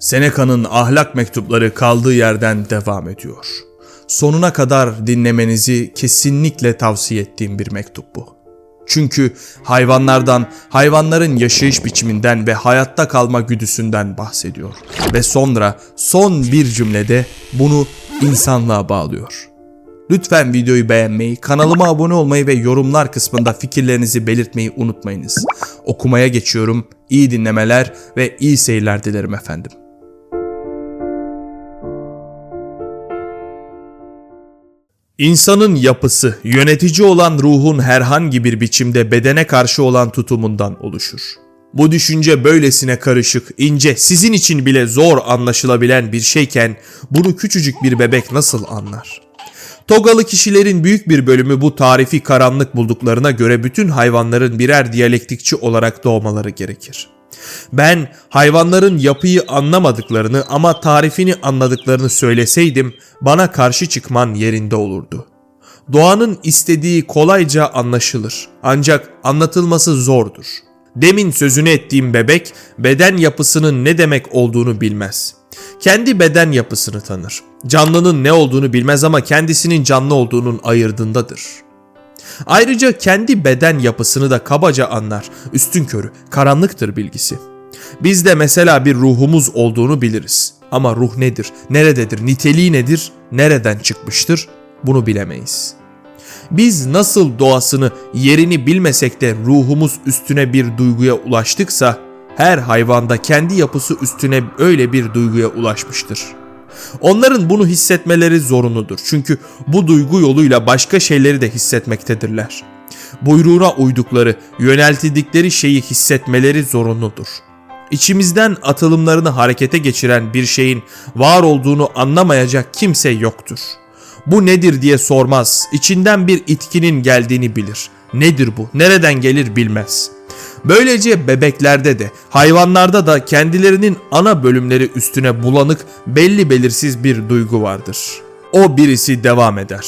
Seneca'nın ahlak mektupları kaldığı yerden devam ediyor. Sonuna kadar dinlemenizi kesinlikle tavsiye ettiğim bir mektup bu. Çünkü hayvanlardan, hayvanların yaşayış biçiminden ve hayatta kalma güdüsünden bahsediyor. Ve sonra son bir cümlede bunu insanlığa bağlıyor. Lütfen videoyu beğenmeyi, kanalıma abone olmayı ve yorumlar kısmında fikirlerinizi belirtmeyi unutmayınız. Okumaya geçiyorum. İyi dinlemeler ve iyi seyirler dilerim efendim. İnsanın yapısı, yönetici olan ruhun herhangi bir biçimde bedene karşı olan tutumundan oluşur. Bu düşünce böylesine karışık, ince, sizin için bile zor anlaşılabilen bir şeyken bunu küçücük bir bebek nasıl anlar? Togalı kişilerin büyük bir bölümü bu tarifi karanlık bulduklarına göre bütün hayvanların birer diyalektikçi olarak doğmaları gerekir. Ben hayvanların yapıyı anlamadıklarını ama tarifini anladıklarını söyleseydim bana karşı çıkman yerinde olurdu. Doğanın istediği kolayca anlaşılır ancak anlatılması zordur. Demin sözünü ettiğim bebek beden yapısının ne demek olduğunu bilmez. Kendi beden yapısını tanır. Canlının ne olduğunu bilmez ama kendisinin canlı olduğunun ayırdındadır. Ayrıca kendi beden yapısını da kabaca anlar. Üstün körü, karanlıktır bilgisi. Biz de mesela bir ruhumuz olduğunu biliriz. Ama ruh nedir, nerededir, niteliği nedir, nereden çıkmıştır bunu bilemeyiz. Biz nasıl doğasını, yerini bilmesek de ruhumuz üstüne bir duyguya ulaştıksa, her hayvanda kendi yapısı üstüne öyle bir duyguya ulaşmıştır. Onların bunu hissetmeleri zorunludur. Çünkü bu duygu yoluyla başka şeyleri de hissetmektedirler. Buyruğuna uydukları, yöneltildikleri şeyi hissetmeleri zorunludur. İçimizden atılımlarını harekete geçiren bir şeyin var olduğunu anlamayacak kimse yoktur. Bu nedir diye sormaz, içinden bir itkinin geldiğini bilir. Nedir bu, nereden gelir bilmez.'' Böylece bebeklerde de hayvanlarda da kendilerinin ana bölümleri üstüne bulanık belli belirsiz bir duygu vardır. O birisi devam eder.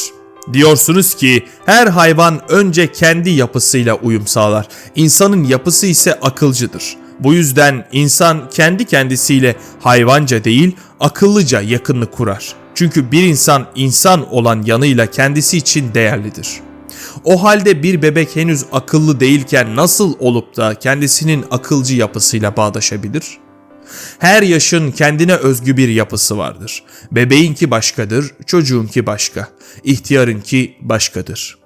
Diyorsunuz ki her hayvan önce kendi yapısıyla uyum sağlar. İnsanın yapısı ise akılcıdır. Bu yüzden insan kendi kendisiyle hayvanca değil akıllıca yakınlık kurar. Çünkü bir insan insan olan yanıyla kendisi için değerlidir.'' O halde bir bebek henüz akıllı değilken nasıl olup da kendisinin akılcı yapısıyla bağdaşabilir? Her yaşın kendine özgü bir yapısı vardır. Bebeğinki başkadır, çocuğunki başka, ihtiyarınki başkadır.''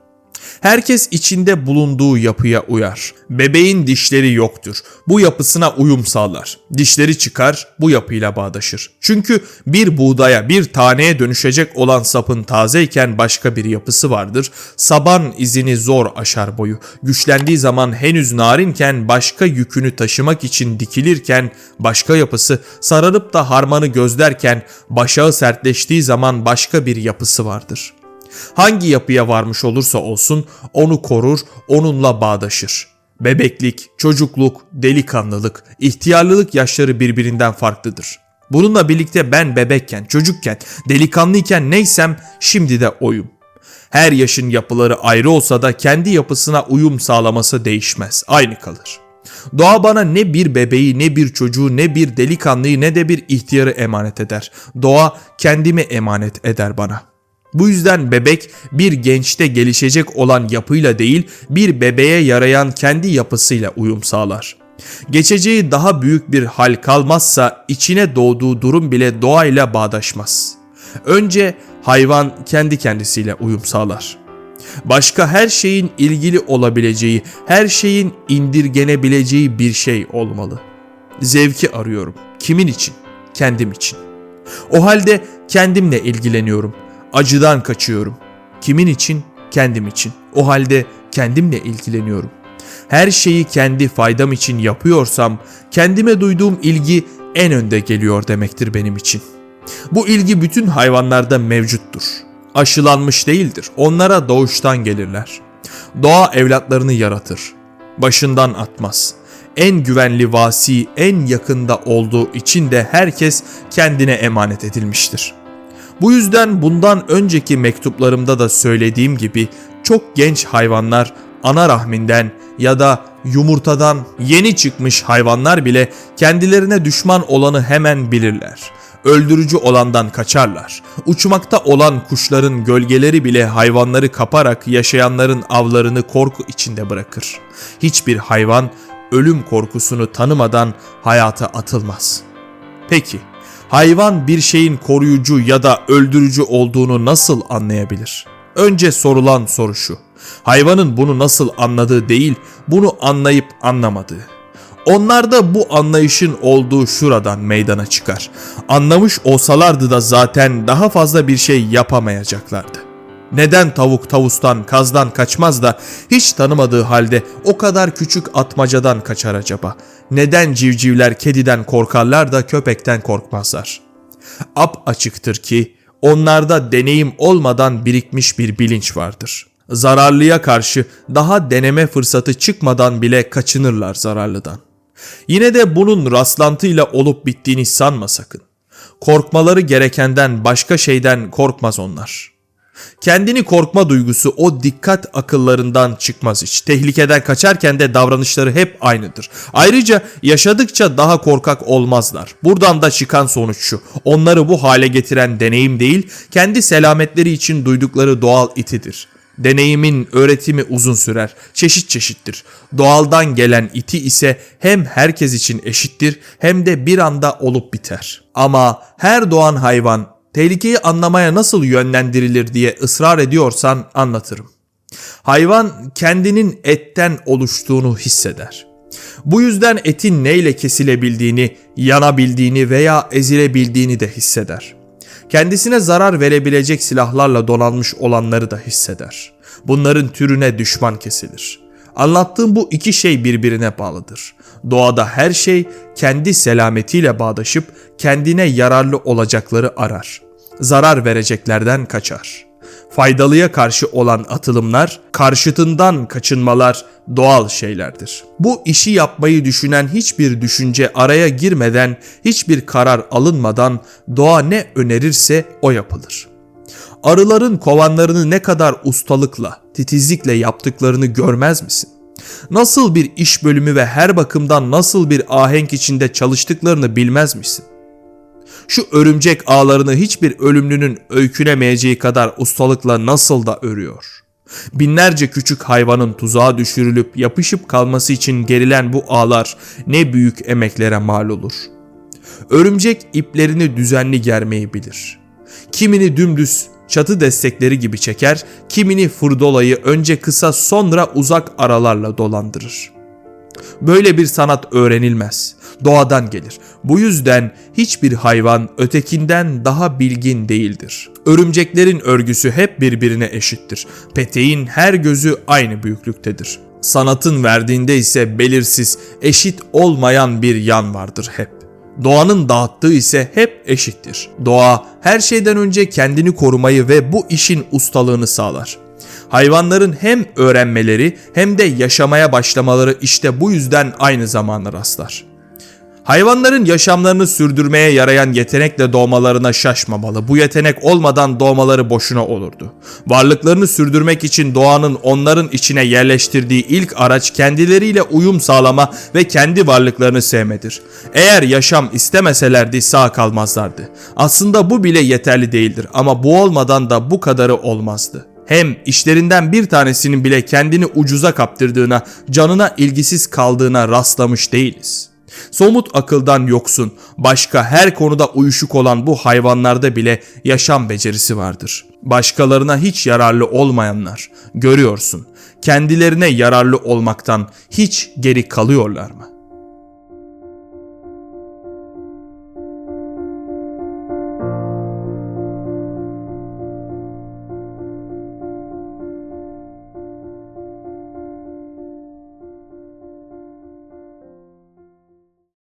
Herkes içinde bulunduğu yapıya uyar. Bebeğin dişleri yoktur. Bu yapısına uyum sağlar. Dişleri çıkar, bu yapıyla bağdaşır. Çünkü bir buğdaya, bir taneye dönüşecek olan sapın tazeyken başka bir yapısı vardır. Saban izini zor aşar boyu. Güçlendiği zaman henüz narinken başka yükünü taşımak için dikilirken başka yapısı, sararıp da harmanı gözlerken başağı sertleştiği zaman başka bir yapısı vardır.'' Hangi yapıya varmış olursa olsun onu korur, onunla bağdaşır. Bebeklik, çocukluk, delikanlılık, ihtiyarlılık yaşları birbirinden farklıdır. Bununla birlikte ben bebekken, çocukken, delikanlıyken neysem şimdi de oyum. Her yaşın yapıları ayrı olsa da kendi yapısına uyum sağlaması değişmez, aynı kalır. Doğa bana ne bir bebeği, ne bir çocuğu, ne bir delikanlıyı, ne de bir ihtiyarı emanet eder. Doğa kendimi emanet eder bana.'' Bu yüzden bebek bir gençte gelişecek olan yapıyla değil bir bebeğe yarayan kendi yapısıyla uyum sağlar. Geçeceği daha büyük bir hal kalmazsa içine doğduğu durum bile doğayla bağdaşmaz. Önce hayvan kendi kendisiyle uyum sağlar. Başka her şeyin ilgili olabileceği, her şeyin indirgenebileceği bir şey olmalı. Zevki arıyorum. Kimin için? Kendim için. O halde kendimle ilgileniyorum Acıdan kaçıyorum. Kimin için? Kendim için. O halde kendimle ilgileniyorum. Her şeyi kendi faydam için yapıyorsam kendime duyduğum ilgi en önde geliyor demektir benim için. Bu ilgi bütün hayvanlarda mevcuttur. Aşılanmış değildir. Onlara doğuştan gelirler. Doğa evlatlarını yaratır. Başından atmaz. En güvenli vasi en yakında olduğu için de herkes kendine emanet edilmiştir.'' Bu yüzden bundan önceki mektuplarımda da söylediğim gibi çok genç hayvanlar ana rahminden ya da yumurtadan yeni çıkmış hayvanlar bile kendilerine düşman olanı hemen bilirler. Öldürücü olandan kaçarlar. Uçmakta olan kuşların gölgeleri bile hayvanları kaparak yaşayanların avlarını korku içinde bırakır. Hiçbir hayvan ölüm korkusunu tanımadan hayata atılmaz. Peki, hayvan bir şeyin koruyucu ya da öldürücü olduğunu nasıl anlayabilir? Önce sorulan soru şu. Hayvanın bunu nasıl anladığı değil, bunu anlayıp anlamadığı. Onlarda bu anlayışın olduğu şuradan meydana çıkar. Anlamış olsalardı da zaten daha fazla bir şey yapamayacaklardı. Neden tavuk tavustan, kazdan kaçmaz da hiç tanımadığı halde o kadar küçük atmacadan kaçar acaba? Neden civcivler kediden korkarlar da köpekten korkmazlar? Ap açıktır ki onlarda deneyim olmadan birikmiş bir bilinç vardır. Zararlıya karşı daha deneme fırsatı çıkmadan bile kaçınırlar zararlıdan. Yine de bunun rastlantıyla olup bittiğini sanma sakın. Korkmaları gerekenden başka şeyden korkmaz onlar.'' Kendini korkma duygusu o dikkat akıllarından çıkmaz hiç. Tehlikeden kaçarken de davranışları hep aynıdır. Ayrıca yaşadıkça daha korkak olmazlar. Buradan da çıkan sonuç şu. Onları bu hale getiren deneyim değil, kendi selametleri için duydukları doğal itidir. Deneyimin öğretimi uzun sürer, çeşit çeşittir. Doğaldan gelen iti ise hem herkes için eşittir hem de bir anda olup biter. Ama her doğan hayvan tehlikeyi anlamaya nasıl yönlendirilir diye ısrar ediyorsan anlatırım. Hayvan kendinin etten oluştuğunu hisseder. Bu yüzden etin neyle kesilebildiğini, yanabildiğini veya ezilebildiğini de hisseder. Kendisine zarar verebilecek silahlarla donanmış olanları da hisseder. Bunların türüne düşman kesilir. Anlattığım bu iki şey birbirine bağlıdır. Doğada her şey kendi selametiyle bağdaşıp kendine yararlı olacakları arar zarar vereceklerden kaçar. Faydalıya karşı olan atılımlar, karşıtından kaçınmalar doğal şeylerdir. Bu işi yapmayı düşünen hiçbir düşünce araya girmeden, hiçbir karar alınmadan doğa ne önerirse o yapılır. Arıların kovanlarını ne kadar ustalıkla, titizlikle yaptıklarını görmez misin? Nasıl bir iş bölümü ve her bakımdan nasıl bir ahenk içinde çalıştıklarını bilmez misin? Şu örümcek ağlarını hiçbir ölümlünün öykünemeyeceği kadar ustalıkla nasıl da örüyor. Binlerce küçük hayvanın tuzağa düşürülüp yapışıp kalması için gerilen bu ağlar ne büyük emeklere mal olur. Örümcek iplerini düzenli germeyi bilir. Kimini dümdüz çatı destekleri gibi çeker, kimini fırdolayı önce kısa sonra uzak aralarla dolandırır. Böyle bir sanat öğrenilmez. Doğadan gelir. Bu yüzden hiçbir hayvan ötekinden daha bilgin değildir. Örümceklerin örgüsü hep birbirine eşittir. Peteğin her gözü aynı büyüklüktedir. Sanatın verdiğinde ise belirsiz, eşit olmayan bir yan vardır hep. Doğanın dağıttığı ise hep eşittir. Doğa her şeyden önce kendini korumayı ve bu işin ustalığını sağlar. Hayvanların hem öğrenmeleri hem de yaşamaya başlamaları işte bu yüzden aynı zamana rastlar. Hayvanların yaşamlarını sürdürmeye yarayan yetenekle doğmalarına şaşmamalı. Bu yetenek olmadan doğmaları boşuna olurdu. Varlıklarını sürdürmek için doğanın onların içine yerleştirdiği ilk araç kendileriyle uyum sağlama ve kendi varlıklarını sevmedir. Eğer yaşam istemeselerdi sağ kalmazlardı. Aslında bu bile yeterli değildir ama bu olmadan da bu kadarı olmazdı hem işlerinden bir tanesinin bile kendini ucuza kaptırdığına, canına ilgisiz kaldığına rastlamış değiliz. Somut akıldan yoksun, başka her konuda uyuşuk olan bu hayvanlarda bile yaşam becerisi vardır. Başkalarına hiç yararlı olmayanlar, görüyorsun, kendilerine yararlı olmaktan hiç geri kalıyorlar mı?